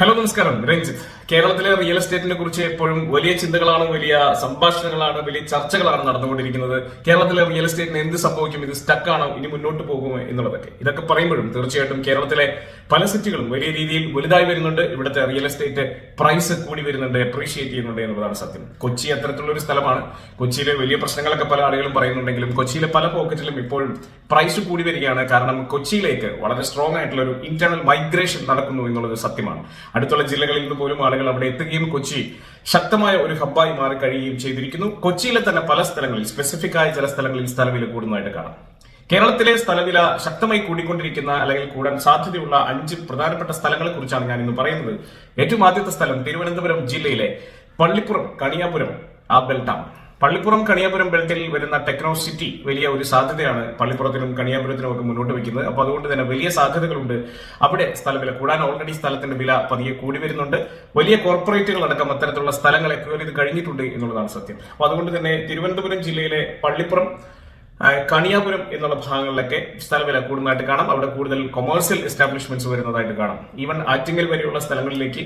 Hello നമസ്കാരം. രഞ്ജിത്ത്. കേരളത്തിലെ real എസ്റ്റേറ്റിനെ കുറിച്ച് എപ്പോഴും വലിയ ചിന്തകളാണ് വലിയ സംഭാഷണങ്ങളാണ് വലിയ ചർച്ചകളാണ് നടന്നുകൊണ്ടിരിക്കുന്നത്. കേരളത്തിലെ റിയൽ എസ്റ്റേറ്റിന് എന്ത് സംഭവിക്കും ഇത് സ്റ്റക്കാണോ ഇനി മുന്നോട്ട് പോകുമോ എന്നുള്ളതൊക്കെ. ഇതൊക്കെ പറയുമ്പോഴും തീർച്ചയായിട്ടും കേരളത്തിലെ പല സിറ്റികളും വലിയ രീതിയിൽ വലുതായി വരുന്നുണ്ട്. ഇവിടുത്തെ റിയൽ എസ്റ്റേറ്റ് പ്രൈസ് കൂടി വരുന്നുണ്ട് അപ്രീഷിയേറ്റ് ചെയ്യുന്നുണ്ട് എന്നുള്ളതാണ് സത്യം. കൊച്ചി അത്തരത്തിലുള്ള ഒരു സ്ഥലമാണ്. കൊച്ചിയിലെ വലിയ പ്രശ്നങ്ങളൊക്കെ പല ആളുകളും പറയുന്നുണ്ടെങ്കിലും കൊച്ചിയിലെ പല പോക്കറ്റിലും ഇപ്പോഴും പ്രൈസ് കൂടി വരികയാണ്. കാരണം കൊച്ചിയിലേക്ക് വളരെ സ്ട്രോങ് ആയിട്ടുള്ള ഒരു ഇന്റേണൽ മൈഗ്രേഷൻ നടക്കുന്നു എന്നുള്ളത് സത്യമാണ്. അടുത്തുള്ള ജില്ലകളിൽ നിന്ന് പോലും ആളുകൾ അവിടെ എത്തുകയും കൊച്ചി ശക്തമായ ഒരു ഹബ്ബായി മാറി കഴിയുകയും ചെയ്തിരിക്കുന്നു. കൊച്ചിയിലെ തന്നെ പല സ്ഥലങ്ങളിൽ സ്പെസിഫിക് ആയ ചില സ്ഥലങ്ങളിൽ സ്ഥലവില കൂടുന്നതായിട്ട് കാണാം. കേരളത്തിലെ സ്ഥലവില ശക്തമായി കൂടിക്കൊണ്ടിരിക്കുന്ന അല്ലെങ്കിൽ കൂടാൻ സാധ്യതയുള്ള അഞ്ച് പ്രധാനപ്പെട്ട സ്ഥലങ്ങളെ കുറിച്ചാണ് ഞാൻ ഇന്ന് പറയുന്നത്. ഏറ്റവും ആദ്യത്തെ സ്ഥലം തിരുവനന്തപുരം ജില്ലയിലെ പള്ളിപ്പുറം കണിയാപുരം ആ ബെൽറ്റാണ് പള്ളിപ്പുറം കണിയാപുരം ബെൽറ്റിൽ വരുന്ന ടെക്നോ സിറ്റി വലിയ ഒരു സാധ്യതയാണ് പള്ളിപ്പുറത്തിനും കണിയാപുരത്തിനും ഒക്കെ മുന്നോട്ട് വെക്കുന്നത് അപ്പോൾ അതുകൊണ്ട് തന്നെ വലിയ സാധ്യതകളുണ്ട്. അവിടെ സ്ഥലവില കൂടാൻ ഓൾറെഡി സ്ഥലത്തിന്റെ വില പതിയെ കൂടി വരുന്നുണ്ട്. വലിയ കോർപ്പറേറ്റുകൾ അടക്കം അത്തരത്തിലുള്ള സ്ഥലങ്ങളെ കയറി ഇത് കഴിഞ്ഞിട്ടുണ്ട് എന്നുള്ളതാണ് സത്യം. അപ്പോൾ അതുകൊണ്ട് തന്നെ തിരുവനന്തപുരം ജില്ലയിലെ പള്ളിപ്പുറം കണിയാപുരം എന്നുള്ള ഭാഗങ്ങളിലൊക്കെ സ്ഥലവില കൂടുന്നതായിട്ട് കാണാം. അവിടെ കൂടുതൽ കൊമേഴ്സ്യൽ എസ്റ്റാബ്ലിഷ്മെന്റ്സ് വരുന്നതായിട്ട് കാണാം. ഈവൻ ആറ്റിങ്ങൽ വരെയുള്ള സ്ഥലങ്ങളിലേക്ക്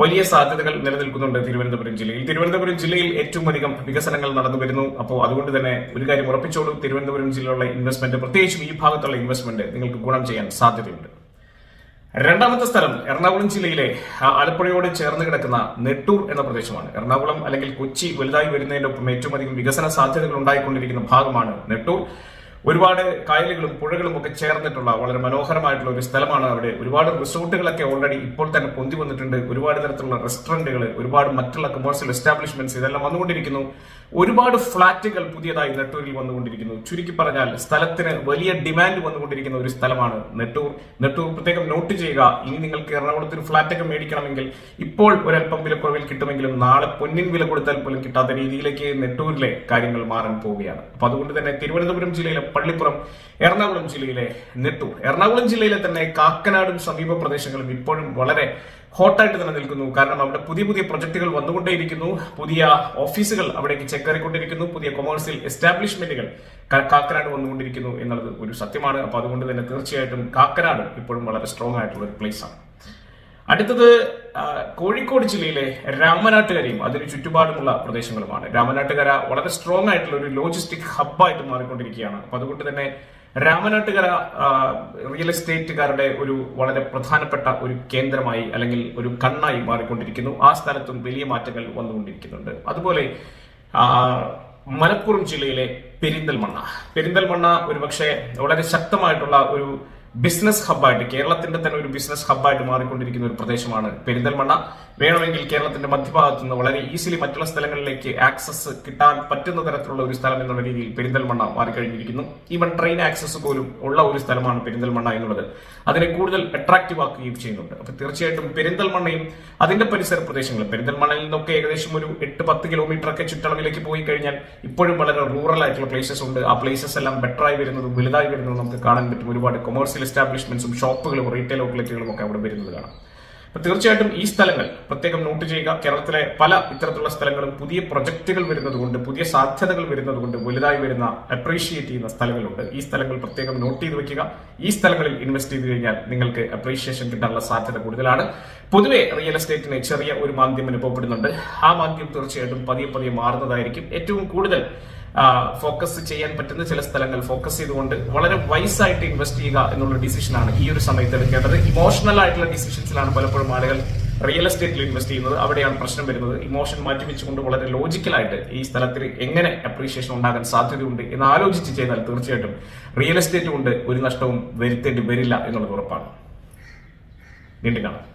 വലിയ സാധ്യതകൾ നിലനിൽക്കുന്നുണ്ട് തിരുവനന്തപുരം ജില്ലയിൽ. തിരുവനന്തപുരം ജില്ലയിൽ ഏറ്റവും അധികം വികസനങ്ങൾ നടന്നു വരുന്നു. അപ്പോൾ അതുകൊണ്ട് തന്നെ ഒരു കാര്യം ഉറപ്പിച്ചോളൂ തിരുവനന്തപുരം ജില്ലയിലുള്ള ഇൻവെസ്റ്റ്മെന്റ് പ്രത്യേകിച്ചും ഈ ഭാഗത്തുള്ള ഇൻവെസ്റ്റ്മെന്റ് നിങ്ങൾക്ക് ഗുണം ചെയ്യാൻ സാധ്യതയുണ്ട്. രണ്ടാമത്തെ സ്ഥലം എറണാകുളം ജില്ലയിലെ ആലപ്പുഴയോട് ചേർന്ന് കിടക്കുന്ന നെട്ടൂർ എന്ന പ്രദേശമാണ്. എറണാകുളം അല്ലെങ്കിൽ കൊച്ചി വലുതായി വരുന്നതിനൊപ്പം ഏറ്റവും അധികം വികസന സാധ്യതകൾ ഉണ്ടായിക്കൊണ്ടിരിക്കുന്ന ഭാഗമാണ് നെട്ടൂർ. ഒരുപാട് കായലുകളും പുഴകളും ഒക്കെ ചേർന്നിട്ടുള്ള വളരെ മനോഹരമായിട്ടുള്ള ഒരു സ്ഥലമാണ് അവിടെ. ഒരുപാട് റിസോർട്ടുകളൊക്കെ ഓൾറെഡി ഇപ്പോൾ തന്നെ പൊന്തി വന്നിട്ടുണ്ട്. ഒരുപാട് തരത്തിലുള്ള റെസ്റ്റോറന്റുകൾ ഒരുപാട് മറ്റുള്ള കൊമേഴ്സ്യൽ എസ്റ്റാബ്ലിഷ്മെന്റ്സ് ഇതെല്ലാം വന്നുകൊണ്ടിരിക്കുന്നു. ഒരുപാട് ഫ്ളാറ്റുകൾ പുതിയതായി നെട്ടൂരിൽ വന്നുകൊണ്ടിരിക്കുന്നു. ചുരുക്കി പറഞ്ഞാൽ സ്ഥലത്തിന് വലിയ ഡിമാൻഡ് വന്നുകൊണ്ടിരിക്കുന്ന ഒരു സ്ഥലമാണ് നെട്ടൂർ. നെട്ടൂർ പ്രത്യേകം നോട്ട് ചെയ്യുക ഇനി നിങ്ങൾക്ക് എറണാകുളത്ത് ഒരു ഫ്ളാറ്റ് ഒക്കെ മേടിക്കണമെങ്കിൽ ഇപ്പോൾ ഒരല്പം വിലക്കുറവിൽ കിട്ടുമെങ്കിലും നാളെ പൊന്നിൻ വില കൊടുത്താൽ പോലും കിട്ടാത്ത രീതിയിലേക്ക് നെട്ടൂരിലെ കാര്യങ്ങൾ മാറാൻ പോവുകയാണ്. അപ്പൊ അതുകൊണ്ട് തന്നെ തിരുവനന്തപുരം ജില്ലയിലെ പള്ളിപ്പുറം എറണാകുളം ജില്ലയിലെ നെട്ടൂർ. എറണാകുളം ജില്ലയിലെ തന്നെ കാക്കനാടും സമീപ പ്രദേശങ്ങളും ഇപ്പോഴും വളരെ ഹോട്ടായിട്ട് തന്നെ നിൽക്കുന്നു. കാരണം അവിടെ പുതിയ പുതിയ പ്രൊജക്ടുകൾ വന്നുകൊണ്ടേയിരിക്കുന്നു. പുതിയ ഓഫീസുകൾ അവിടേക്ക് ചെക്കേറിക്കൊണ്ടിരിക്കുന്നു. പുതിയ കൊമേഴ്സ്യൽ എസ്റ്റാബ്ലിഷ്മെന്റുകൾ കാക്കനാട് വന്നുകൊണ്ടിരിക്കുന്നു എന്നുള്ളത് ഒരു സത്യമാണ്. അപ്പൊ അതുകൊണ്ട് തന്നെ തീർച്ചയായിട്ടും കാക്കനാട് ഇപ്പോഴും വളരെ സ്ട്രോങ് ആയിട്ടുള്ള ഒരു പ്ലേസ് ആണ്. അടുത്തത് കോഴിക്കോട് ജില്ലയിലെ രാമനാട്ടുകരയും അതിന് ചുറ്റുപാടുമുള്ള പ്രദേശങ്ങളുമാണ്. രാമനാട്ടുകര വളരെ സ്ട്രോങ് ആയിട്ടുള്ള ഒരു ലോജിസ്റ്റിക് ഹബ്ബായിട്ട് മാറിക്കൊണ്ടിരിക്കുകയാണ്. അപ്പൊ അതുകൊണ്ട് തന്നെ രാമനാട്ടുകര റിയൽ എസ്റ്റേറ്റുകാരുടെ ഒരു വളരെ പ്രധാനപ്പെട്ട ഒരു കേന്ദ്രമായി അല്ലെങ്കിൽ ഒരു കണ്ണായി മാറിക്കൊണ്ടിരിക്കുന്നു. ആ സ്ഥലത്തും വലിയ മാറ്റങ്ങൾ വന്നുകൊണ്ടിരിക്കുന്നുണ്ട്. അതുപോലെ മലപ്പുറം ജില്ലയിലെ പെരിന്തൽമണ്ണ. പെരിന്തൽമണ്ണ ഒരുപക്ഷെ വളരെ ശക്തമായിട്ടുള്ള ഒരു ബിസിനസ് ഹബ്ബായിട്ട് കേരളത്തിന്റെ തന്നെ ഒരു ബിസിനസ് ഹബ്ബായിട്ട് മാറിക്കൊണ്ടിരിക്കുന്ന ഒരു പ്രദേശമാണ് പെരിന്തൽമണ്ണ. വേണമെങ്കിൽ കേരളത്തിന്റെ മധ്യഭാഗത്ത് നിന്ന് വളരെ ഈസിലി മറ്റുള്ള സ്ഥലങ്ങളിലേക്ക് ആക്സസ് കിട്ടാൻ പറ്റുന്ന തരത്തിലുള്ള ഒരു സ്ഥലം എന്നുള്ള രീതിയിൽ പെരിന്തൽമണ്ണ മാറിക്കഴിഞ്ഞിരിക്കുന്നു. ഈവൻ ട്രെയിൻ ആക്സസ് പോലും ഉള്ള ഒരു സ്ഥലമാണ് പെരിന്തൽമണ്ണ എന്നുള്ളത്. അതിനെ കൂടുതൽ അട്രാക്റ്റീവ് ആക്കുകയും ചെയ്യുന്നുണ്ട്. അപ്പൊ തീർച്ചയായിട്ടും പെരിന്തൽമണ്ണയും അതിന്റെ പരിസര പ്രദേശങ്ങളും പെരിന്തൽമണ്ണയിൽ നിന്നൊക്കെ ഏകദേശം ഒരു എട്ട് പത്ത് കിലോമീറ്റർ ഒക്കെ ചുറ്റളവിലേക്ക് പോയി കഴിഞ്ഞാൽ ഇപ്പോഴും വളരെ റൂറൽ ആയിട്ടുള്ള പ്ലേസസ് ഉണ്ട്. ആ പ്ലേസസ് എല്ലാം ബെറ്റർ ആയി വരുന്നതും വലുതായി വരുന്നതും നമുക്ക് കാണാൻ പറ്റും. ഒരുപാട് കൊമേഴ്സ്യൽ എസ്റ്റാബ്ലിഷ്മെന്റ്സും ഷോപ്പുകളും റീറ്റെയിൽ ഔട്ട്ലെറ്റുകളും ഒക്കെ അവിടെ വരുന്നത് കാണാം. അപ്പൊ തീർച്ചയായിട്ടും ഈ സ്ഥലങ്ങൾ പ്രത്യേകം നോട്ട് ചെയ്യുക. കേരളത്തിലെ പല ഇത്തരത്തിലുള്ള സ്ഥലങ്ങളും പുതിയ പ്രൊജക്ടുകൾ വരുന്നതുകൊണ്ട് പുതിയ സാധ്യതകൾ വരുന്നതുകൊണ്ട് വലുതായി വരുന്ന അപ്രീഷിയേറ്റ് ചെയ്യുന്ന സ്ഥലങ്ങളുണ്ട്. ഈ സ്ഥലങ്ങൾ പ്രത്യേകം നോട്ട് ചെയ്ത് വെക്കുക. ഈ സ്ഥലങ്ങളിൽ ഇൻവെസ്റ്റ് ചെയ്ത് കഴിഞ്ഞാൽ നിങ്ങൾക്ക് അപ്രീഷിയേഷൻ കിട്ടാനുള്ള സാധ്യത കൂടുതലാണ്. പൊതുവെ റിയൽ എസ്റ്റേറ്റിന് ചെറിയ ഒരു മാന്ദ്യം അനുഭവപ്പെടുന്നുണ്ട്. ആ മാന്ദ്യം തീർച്ചയായിട്ടും പതിയെ പതിയെ മാറുന്നതായിരിക്കും ഏറ്റവും കൂടുതൽ ഫോക്കസ് ചെയ്യാൻ പറ്റുന്ന ചില സ്ഥലങ്ങൾ ഫോക്കസ് ചെയ്തുകൊണ്ട് വളരെ വൈസായിട്ട് ഇൻവെസ്റ്റ് ചെയ്യുക എന്നുള്ള ഡിസിഷനാണ് ഈ ഒരു സമയത്ത് എടുക്കേണ്ടത്. ഇമോഷണൽ ആയിട്ടുള്ള ഡിസിഷൻസിലാണ് പലപ്പോഴും ആളുകൾ റിയൽ എസ്റ്റേറ്റിൽ ഇൻവെസ്റ്റ് ചെയ്യുന്നത്. അവിടെയാണ് പ്രശ്നം വരുന്നത്. ഇമോഷൻ മാറ്റി വെച്ചുകൊണ്ട് വളരെ ലോജിക്കലായിട്ട് ഈ സ്ഥലത്തിൽ എങ്ങനെ അപ്രീഷിയേഷൻ ഉണ്ടാകാൻ സാധ്യതയുണ്ട് എന്ന് ആലോചിച്ച് ചെയ്താൽ തീർച്ചയായിട്ടും റിയൽ എസ്റ്റേറ്റ് കൊണ്ട് ഒരു നഷ്ടവും വരുത്തേണ്ടി വരില്ല എന്നുള്ളത് ഉറപ്പാണ്. വീണ്ടും കാണാം.